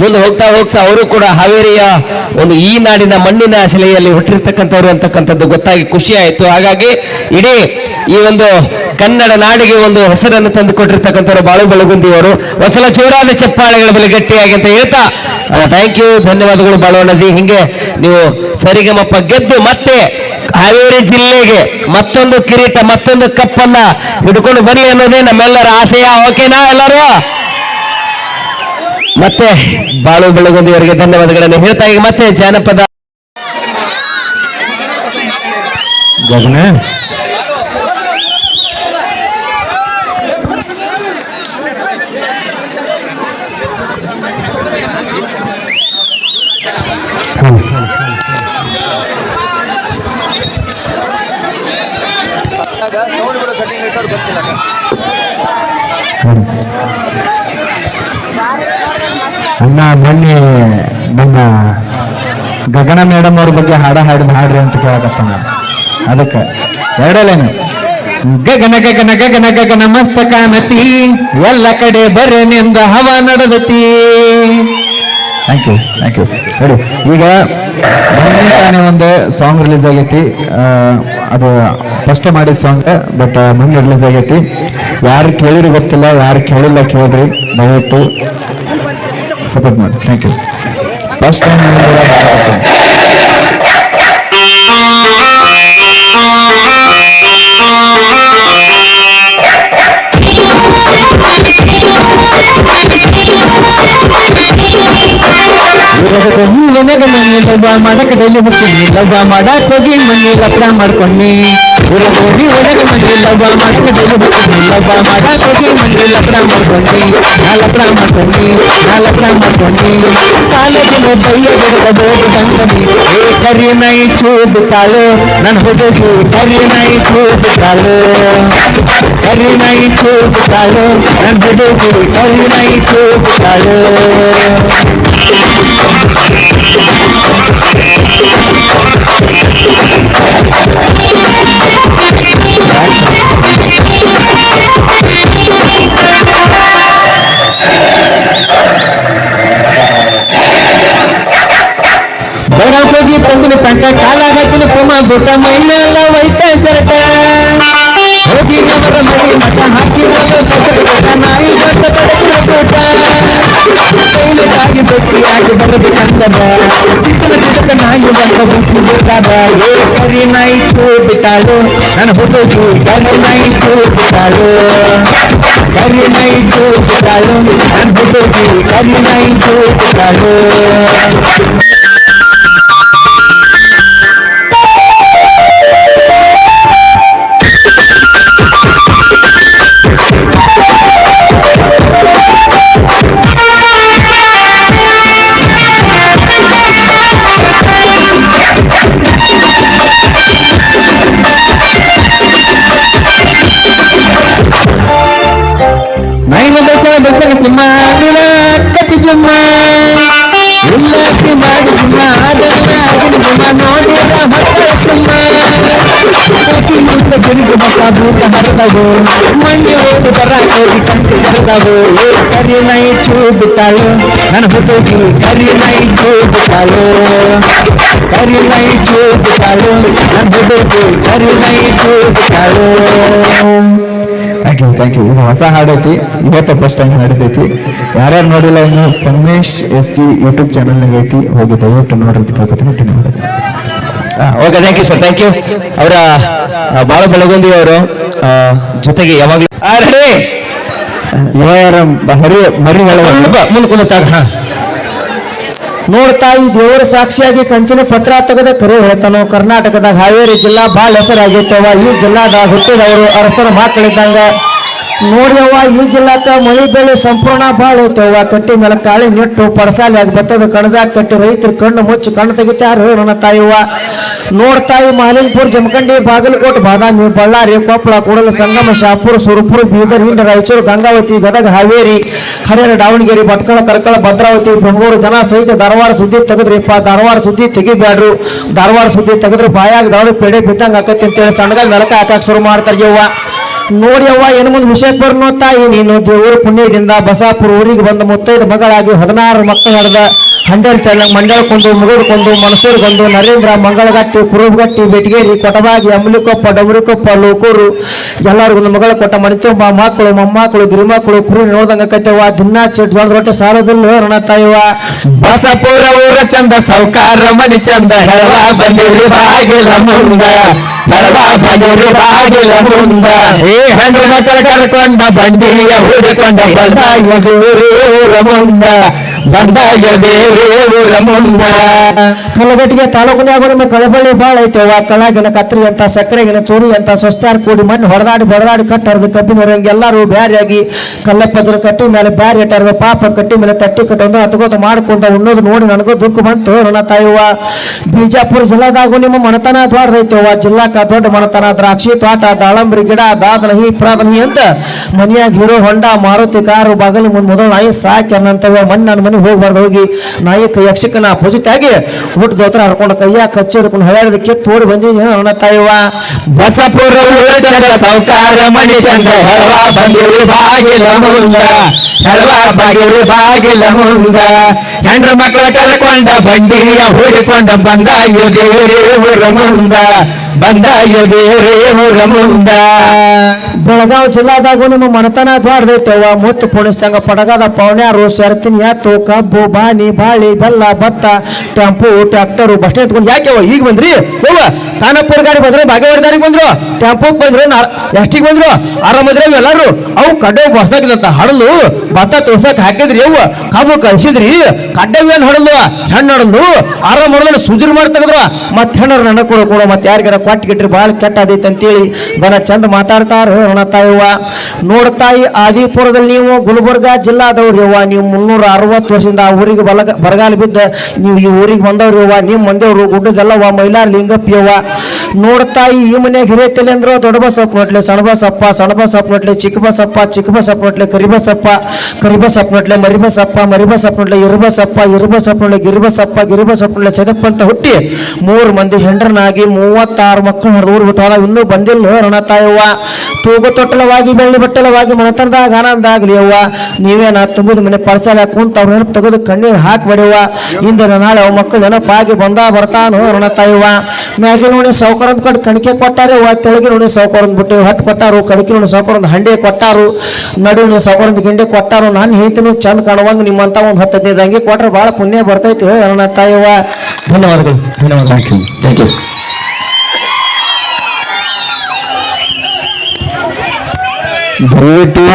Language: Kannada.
ಮುಂದೆ ಹೋಗ್ತಾ ಹೋಗ್ತಾ ಅವರು ಕೂಡ ಹಾವೇರಿಯ ಒಂದು ಈ ನಾಡಿನ ಮಣ್ಣಿನ ಶಿಲೆಯಲ್ಲಿ ಹುಟ್ಟಿರ್ತಕ್ಕಂಥವ್ರು ಅಂತಕ್ಕಂಥದ್ದು ಗೊತ್ತಾಗಿ ಖುಷಿ ಆಯಿತು. ಹಾಗಾಗಿ ಇಡೀ ಈ ಒಂದು ಕನ್ನಡ ನಾಡಿಗೆ ಒಂದು ಹೆಸರನ್ನು ತಂದು ಕೊಟ್ಟಿರ್ತಕ್ಕಂಥವ್ರು ಬಾಳು ಬೆಳಗುಂದಿಯವರು ಒಂದ್ಸಲ ಜೋರಾದ ಚಪ್ಪಾಳೆಗಳ ಬೆಲೆ ಗಟ್ಟಿಯಾಗಿ ಅಂತ ಹೇಳ್ತಾ ಥ್ಯಾಂಕ್ ಯು ಧನ್ಯವಾದಗಳು ಬಾಳವಣ್ಣಜಿ ಹಿಂಗೆ ನೀವು ಸರಿಗಮಪ್ಪ ಗೆದ್ದು ಮತ್ತೆ ಹಾವೇರಿ ಜಿಲ್ಲೆಗೆ ಮತ್ತೊಂದು ಕಿರೀಟ, ಮತ್ತೊಂದು ಕಪ್ಪನ್ನ ಹಿಡ್ಕೊಂಡು ಬರಲಿ ಅನ್ನೋದೇ ನಮ್ಮೆಲ್ಲರ ಆಸೆಯ? ಓಕೆನಾ ಎಲ್ಲರೂ? ಮತ್ತೆ ಬಾಳು ಬೆಳಗುಂದಿ ಅವರಿಗೆ ಧನ್ಯವಾದಗಳನ್ನು ಹೇಳ್ತಾ ಈಗ ಮತ್ತೆ ಜಾನಪದ ಗಗನ. ಸೌಂಡ್ ಬಿಡೋ ಸೆಟ್ಟಿಂಗ್ ಗೊತ್ತಿಲ್ಲ. ಅಣ್ಣ, ಮೊನ್ನೆ ನಮ್ಮ ಗಗನ ಮೇಡಮ್ ಅವ್ರ ಬಗ್ಗೆ ಹಾಡ ಹಾಡಿದ ಹಾಡ್ರಿ ಅಂತ ಕೇಳಕತ್ತ ಅದಕ್ಕೆ ಎರಡಲೇನು ಗಗನ ಗಗನ ಗಗನ ಗಗನ ಮಸ್ತ ಎಲ್ಲ ಕಡೆ ಬರನೆಂದ ಹವ ನಡೆದತಿ. ಥ್ಯಾಂಕ್ ಯು ಥ್ಯಾಂಕ್ ಯು ಹೇಳಿ, ಈಗ ಮೊನ್ನೆ ಒಂದು ಸಾಂಗ್ ರಿಲೀಸ್ ಆಗೈತಿ. ಅದು ಫಸ್ಟ್ ಮಾಡಿದ ಸಾಂಗ್ ಬಟ್ ಮೊನ್ನೆ ರಿಲೀಸ್ ಆಗೈತಿ. ಯಾರು ಕೇಳಿರಿ ಗೊತ್ತಿಲ್ಲ, ಯಾರು ಕೇಳಿಲ್ಲ ಕೇಳ್ರಿ, ದಯವಿಟ್ಟು. ಸಪೋರ್ಟ್ ಮಾಡಿ ಥ್ಯಾಂಕ್ ಯು ಫಸ್ಟ್ ಟೈಮ್ ಮಾಡಕದಲ್ಲಿ ಹೋಗ್ತೀನಿ ಲವ್ವ ಮಾಡಕ್ ಹೋಗಿ ಮನಿ ಲಪಡ ಮಾಡ್ಕೊಂಡಿ मंदिर मारे के के मंदिर लपड़ा मर ना लपड़ा ना लपड़ा मर बनी काले के में भैया के करी नहीं चूब कालो नहीं चूब कालो, करी नहीं चूब कालो नहीं चूब कालो। ಹೋಗಿ ತಂದಿನ ಪಂಟ ಕಾಲಾಗತ್ತಿನ ಪುಮ ಬುಟ್ಟ ಮೈ ಮೇಲ ವೈಟ ಶರ್ಟ ಹೋಗಿ ನವರ ಮಡಿ ಮಠ ಹಾಕಿರಲು ಕಸದ ನಾಯಿ ಗಂಟ ಬಡಕಿನ ಕೂಟ ಸೈಲೆಂಟಾಗಿ ಭಕ್ತಿಯಾಗಿ ಬರಬೇಕಂತದ ಸಿಕ್ಕನ ಸಿಕ್ಕ ನಾಯಿ ಬಂದ ಮುಚ್ಚಿ ಬೇಕಾದ ಏ ಕರಿ ನಾಯಿ ಚೂ ಬಿಟ್ಟಾಳು ನನ್ನ ಹುಡುಗಿ ಕರಿ ನಾಯಿ ಚೂ ಬಿಟ್ಟಾಳು ಕರಿ ನಾಯಿ ಚೂ ಬಿಟ್ಟಾಳು ನನ್ನ ಹುಡುಗಿ ಕರಿ ನಾಯಿ ಚೂ ಬೆಸಗ ಸಿಂಹ ನಿನ ಕಟ್ಟಿ ಜುಮ್ಮ ಉಲ್ಲಾಸಿ ಮಾಡಿ ಜುಮ್ಮ ಅದನ್ನ ಆಗಿನ ಜುಮ್ಮ ನೋಡಿದ ಹೊತ್ತ ಸುಮ್ಮ ಕೋಟಿ ನಿಂತ ತಿರುಗಿ ಮಕ್ಕ ಭೂತ ಹರಿದವು ಮಂಡಿ ಓದು ಬರ ಕೋಟಿ ಕಂಟಿ ಹರಿದವು ಏ ಕರಿ ನೈ ಚೂ ಬಿಟ್ಟಾಳು ನನ್ನ ಹುಡುಗಿ ಕರಿ ನೈ ಚೂ ಬಿಟ್ಟಾಳು ಕರಿ ನೈ ಚೂ ಬಿಟ್ಟಾಳು ನನ್ನ ಹುಡುಗಿ ಕರಿ ನೈ ಚೂ ಬಿಟ್ಟಾಳು ಥ್ಯಾಂಕ್ ಯು ಥ್ಯಾಂಕ್ ಯು ಇದು ಹೊಸ ಹಾಡೈತಿ ಇವತ್ತು ಫಸ್ಟ್ ಟೈಮ್ ಹಾಡಿದೈತಿ ಯಾರ್ಯಾರು ನೋಡಿಲ್ಲ ಇನ್ನು ಸಂಗಮೇಶ್ ಎಸ್ ಜಿ ಯೂಟ್ಯೂಬ್ ಚಾನಲ್ನಾಗ ಐತಿ. ಹೋಗಿ ದಯವಿಟ್ಟು ನೋಡ್ರಿ ತಿಳ್ಕೊತೀನಿ ಧನ್ಯವಾದ okay thank you sir thank you ಅವರ ಬಾಳ ಬೆಳಗುಂದಿ ಅವರು ಜೊತೆಗೆ ಯಾವಾಗಲೂ ಯಾರ ಮರಿ ಮರಿ ಮುಂದೆ ಕುಂದ ಹಾ. ನೋಡ್ತಾ ಈ ದೇವರ ಸಾಕ್ಷಿಯಾಗಿ ಕಂಚಿನ ಪತ್ರ ತೆಗೆದ ಕರೆ ಹೇಳ್ತಾನೋ ಕರ್ನಾಟಕದಾಗ ಹಾವೇರಿ ಜಿಲ್ಲಾ ಭಾಳ ಹೆಸರಾಗಿತ್ತವ ಈ ಜಿಲ್ಲಾದ ಹುಟ್ಟಿದವರು ಅರಸರ, ಮಕ್ಕಳಿದ್ದಂಗ ನೋಡ್ಯವ್ವ ಈ ಜಿಲ್ಲಾಕ ಮಳಿ ಬೆಳೆ ಸಂಪೂರ್ಣ ಭಾಳ ಐತವ್ವ ಕಟ್ಟಿ ಮೇಲೆ ಕಾಳಿ ನೆಟ್ಟು ಪಡಸಾಲಿ ಆಗಿ ಬತ್ತದ ಕಣಜಾಗ ಕಟ್ಟಿ ರೈತರು ಕಣ್ಣು ಮುಚ್ಚಿ ಕಣ್ಣು ತೆಗಿತಾರ, ನನ್ನ ತಾಯಿವ್ವ ನೋಡ್ತಾಯಿ ಮಾಲಿಂಗಪುರ ಜಮಖಂಡಿ, ಬಾಗಲಕೋಟೆ, ಬಾದಾಮಿ, ಬಳ್ಳಾರಿ, ಕೊಪ್ಪಳ, ಕೂಡಲ, ಸಂಗಮ, ಶಾಪುರ, ಸುರಪುರ, ಬೀದರ್, ಹಿಂಡ, ರಾಯಚೂರು, ಗಂಗಾವತಿ, ಗದಗ, ಹಾವೇರಿ, ಹರಿಹರ, ದಾವಣಗೆರೆ, ಭಟ್ಕಳ, ಕರ್ಕಳ, ಭದ್ರಾವತಿ, ಬೆಂಗಳೂರು, ಜನ ಸಹಿತ ಧಾರವಾಡ ಸುದ್ದಿ ತೆಗೆದ್ರಿಪ್ಪ ಧಾರವಾಡ ಸುದ್ದಿ ತೆಗಿಬ್ಯಾಡ್ರು. ಧಾರವಾಡ ಸುದ್ದಿ ತೆಗೆದ್ರೆ, ಬಾಯಾಗ ದಾವಣ ಪೇಡೆ ಬಿದ್ದಂಗೆ ಆಕತಿ ಅಂತೇಳಿ ಸಣ್ಣಗಾಗಿ ಮೆಲಕ ಹಾಕಕ್ಕೆ ಶುರು ಮಾಡ್ತಾರೆ ಯವ್ವ ನೋಡಿ ಅವ್ವ, ಏನು ಮುಂದೆ ವಿಷಯಕ್ಕೆ ತಾಯಿ, ನೀನು ದೇವರ ಪುಣ್ಯದಿಂದ ಬಸಾಪುರ ಊರಿಗೆ ಬಂದ ಮುತ್ತೈದ ಮಗಳಾಗಿ ಹದಿನಾರು ಮಕ್ಕಳು ನಡೆದ ಹಂಡಲ್ ಚಳ್ಳಂಗ್ ಮಂಡಳ್ಕೊಂಡು ಮುಗುಡ್ಕೊಂಡು ಮನಸೂರ್ಗೊಂದು ನರೇಂದ್ರ ಮಂಗಳಗಟ್ಟಿ ಕುರುಬಗಟ್ಟಿ ಬೆಟಗೇರಿ ಕೊಟಬಾಗಿ ಅಮಲಿಕೊಪ್ಪ ಡಮರಿಕೊಪ್ಪ ಲೋಕೂರು ಎಲ್ಲರಿಗೊಂದು ಮಗಳ ಕೊಟ್ಟ ಮಣಿತುಂಬ ಮಕ್ಕಳು ಮೊಮ್ಮಕ್ಕಳು ಗಿರಿಮಕ್ಕಳು ಕುರು ನೋಡ್ದಂಗ ಕೈತವ ದಿನ ಚಿಟ್ ಜೋಳದ ರೊಟ್ಟೆ ಸಾಲದಿಲ್ಲ ರಣ ತಾಯವ ಬಸಪುರ ಊರ ಚಂದ ಸೌಕಾರ ಮನಿ ಚಂದ ಹೆಳವ ಬಂದಿರಿ ಬಾಗಿಲ ಮುಂದ ಹೆಳವ ಬಂದಿರಿ ಬಾಗಿಲ ಮುಂದ ಏ ಹೆಣ್ಣು ಮಕ್ಕಳ ಕರ್ಕೊಂಡ ಬಂಡಿಯ ಹೂಡಿಕೊಂಡ ಬಂದಾಯ ದೇವ್ರೇ ಊರ ಮುಂದ ಬಂದಾಯ ದೇವ್ರೇ ಮುಂದ. ನಿಮ್ಮ ಕಳಬಳ್ಳಿ ಬಾಳ ಅವ ಕಳಗಿನ ಕತ್ರಿ ಅಂತ, ಸಕ್ಕರೆಗಿನ ಚೂರು ಅಂತ ಸ್ವಸ್ತಾರ ಕೂಡಿ ಮಣ್ಣು ಹೊಡೆದಾಡಿ ಬಡದಾಡಿ ಕಟ್ಟರ್ದು ಕಬ್ಬಿನ ಹೊರಂಗೆ ಎಲ್ಲರೂ ಬ್ಯಾರಿಯಾಗಿ ಕಲ್ಲಪ್ಪದ್ರ ಕಟ್ಟಿ ಮೇಲೆ ಬ್ಯಾರಿ ಇಟ್ಟಾರ್ದು ಪಾಪ ಕಟ್ಟಿ ಮೇಲೆ ತಟ್ಟಿ ಕಟ್ಟೊಂದು ಹತ್ಕೋತ ಮಾಡ್ಕೊಂತ ಉಣ್ಣೋದು ನೋಡಿ ನನಗೂ ದುಃಖ ಬಂತು ನನ್ನ ತಾಯುವ ಬಿಜಾಪುರ ಜಿಲ್ಲಾದಾಗೂ ನಿಮ್ಮ ಮನತನ ದೊಡ್ಡದೈತವ ಜಿಲ್ಲಾಕ ದೊಡ್ಡ ಮನತನ, ದ್ರಾಕ್ಷಿ ತೋಟ, ದಾಳಂಬ್ರಿ ಗಿಡ ದಾದನಹಿ ಪ್ರಾದನಹಿ ಅಂತ ಮನೆಯಾಗ ಹೀರೋ ಹೊಂಡ, ಮಾರುತಿ ಕಾರು, ಬಾಗಲಿ ಮುಂದ್ ಮೊದಲು ನಾಯಿ ಸಾಕಿ ಅನ್ನಂತವ ಮನೆಗೆ ಹೋಗ್ಬಾರ್ದು. ಹೋಗಿ ನಾಯಕ ಯಕ್ಷಕನ ಪೂಜಿತಾಗಿ ಊಟ ದೋತ್ರ ಹರ್ಕೊಂಡು ಕೈಯ ಕಚ್ಚಿ ಹಿಡ್ಕೊಂಡು ಹಳ್ಯಾಡದ ತೋಡಿ ಬಂದಿದ್ದೀನಿ ನನ್ನ ತಾಯವ್ವ. ಬಸಪುರ ಸೌಕಾರ ಮಣಿ ಚಂದ್ರ ಹೆಳವ ಬಂದಿರು ಬಾಗಿಲ ಮುಂದ ಹೆಳವ ಬಾಗಿಲು ಬಾಗಿಲ ಮುಂದ. ಹೆಂಡ್ರ ಮಕ್ಕಳ ಕರ್ಕೊಂಡ ಬಂಡಿಯ ಹೂಡಿಕೊಂಡ ಬಂದ ದೇವ್ರೇ, ಊರ ಮುಂದ. ಬಂದ ದೇವ್ರೇ, ಊರ ಮುಂದ. ಬೆಳಗಾವ್ ಜಿಲ್ಲಾದಾಗೂ ನಿಮ್ಮ ಮನತನ ದ್ವಾರದೈತವ ಮುತ್ತು ಪುಣಿಸ್ದಂಗ ಪಡಗದ ಪೌಣ್ಯಾರು ಸೆರತಿನ ಎತ್ತು ಕಬ್ಬು ಬಾನಿ ಬಾಳಿ, ಬೆಲ್ಲ, ಭತ್ತ, ಟೆಂಪು, ಟ್ರ್ಯಾಕ್ಟರು, ಬಸ್ ಎತ್ಕೊಂಡು ಯಾಕೆ ಈಗ ಬಂದ್ರಿ? ಹೋಗ ಖಾನಪುರ ಗಾಡಿ ಬಂದ್ರು ಬಾಗೇವಾಡಿ ದಾರಿಗೆ ಬಂದ್ರು ಟೆಂಪೋಕ್ ಬಂದ್ರು ಎಷ್ಟಿಗೆ ಬಂದ್ರು, ಆರಾಮದ್ರೆ ಎಲ್ಲಾರು? ಅವು ಕಡ್ಡೆ ಬರ್ಸಾಕಿದಂತ ಹಡಲು, ಭತ್ತ ತುಳ್ಸಕ್ ಹಾಕಿದ್ರಿ ಅವು ಕಬ್ಬು ಕಳ್ಸಿದ್ರಿ ಕಡ್ಡವೇನ್ ಹೊಡೆದು ಹೆಣ್ಣು ಹಡಲು ಆರಾಮ್ ಹೊಡೆದ್ರೆ ಸುಜುರು ಮಾಡಿ ತೆಗೆದ್ರ. ಮತ್ತೆ ಹೆಣ್ಣರು ನನ್ನ ಕೊಡು ಕೊಡು ಮತ್ತೆ ಯಾರಿಗಾರ ಕೊಟ್ಟು ಗಿಟ್ರಿ ಭಾಳ ಕೆಟ್ಟ ಅಂತೇಳಿ ಬನ ಚಂದ ಮಾತಾಡ್ತಾರ. ತಾಯವ್ವ ನೋಡ್ತಾಯಿ ಆದಿಪುರದಲ್ಲಿ ನೀವು ಗುಲ್ಬರ್ಗ ಜಿಲ್ಲಾದವ್ರು ಯವ್ವ. ನೀವು ಮುನ್ನೂರ ಅರವತ್ತು ವರ್ಷದಿಂದ ಆ ಊರಿಗೆ ಬಲಗ ಬರಗಾಲ ಬಿದ್ದ ನೀವು ಈ ಊರಿಗೆ ಬಂದವ್ರು ಯವ್ವ. ನಿಮ್ಮ ಮಂದಿಯವರು ಗುಡ್ಡದಲ್ಲವ್ವ ಮಹಿಳಾ ಲಿಂಗಪ್ಪ ಯವ್ವ ನೋಡ್ತಾಯಿ ಈ ಮನೆಗೆ ಹಿರಿಯತಲೆ ಅಂದ್ರೆ ದೊಡ್ಡ ಬಸಪ್ಪ ನೋಟ್ಲೆ ಸಣ್ಣ ಬಸಪ್ಪ ಸಣ್ಣ ಬಸಪ್ಪ ನೋಟ್ಲೆ, ಕರಿಬಸಪ್ಪ ಕರಿಬಸಪ್ಪ ನೋಟ್ಲೆ, ಮರಿಬಸಪ್ಪ ಮರಿಬಸಪ್ಪ ನೋಟ್ಲೆ, ಇರುಬಸಪ್ಪ ಇರುಬಸಪ್ಪ ನೋಟ್ಲೆ ಗಿರಿಬಸಪ್ಪ ಗಿರಿಬಸಪ್ಪ ಸೆದಪ್ಪ ಸದಪ್ಪ ಅಂತ ಹುಟ್ಟಿ ಮೂರು ಮಂದಿ ಹೆಂಡ್ರನಾಗಿ ಮೂವತ್ತಾರು ಮಕ್ಕಳು ಹೊಡೆದು ಊರು ಬಿಟ್ಟು ಇನ್ನೂ ಬಂದಿಲ್ಲ ರಣ ತಾಯವ್ವ ತೂಗು ತೊಟ್ಟಲವಾಗಿ, ಬೆಳ್ಳಿ ಬಟ್ಟಲವಾಗಿ, ಮನತನದಾಗ ಆಗಲಿ ಅವ್ವ. ನೀವೇನ ತುಂಬುದು ಮನೆ ಪರ್ಸಲ ಕುಂತ ಅವ್ರ ನೆನಪು ತೆಗೆದು ಕಣ್ಣೀರು ಹಾಕ್ಬೇಡಿವ್ವ. ಇಂದಿನ ನಾಳೆ ಅವ್ ಮಕ್ಕಳು ನೆನಪಾಗಿ ಬಂದ ಬರ್ತಾನು ಅವ್ರ ತಾಯಿವ ಮ್ಯಾಗಿನ ಉಣಿ ಸೌಕರ್ಯದ ಕೊಟ್ಟು ಕಣಿಕೆ ಕೊಟ್ಟಾರೆ ಅವ್ವ. ತೆಳಗಿನ ನೋಡಿ ಸೌಕರ್ಯದ ಬಿಟ್ಟು ಹಟ್ಟು ಕೊಟ್ಟಾರು. ಕಡಿಕೆ ನೋಡಿ ಸೌಕರ್ಯದ ಹಂಡೆ ಕೊಟ್ಟಾರು. ನಡುವಿನ ಸೌಕರ್ ಒಂದು ಗಿಂಡೆ ಕೊಟ್ಟಾರು. ನಾನು ಹೇಳ್ತೀನಿ, ಚಂದ ಕಾಣುವಂಗ ನಿಮ್ಮಂತ ಒಂದು ಹತ್ತು ಹದಿನೈದು ಹಂಗೆ ಕೊಟ್ರೆ ಭಾಳ ಪುಣ್ಯ ಬರ್ತೈತಿ ಅವ್ರ ತಾಯಿವ ಧನ್ಯವಾದಗಳು. ಧನ್ಯವಾದ ಥ್ಯಾಂಕ್ ಯು ದಯವಿಟ್ಟು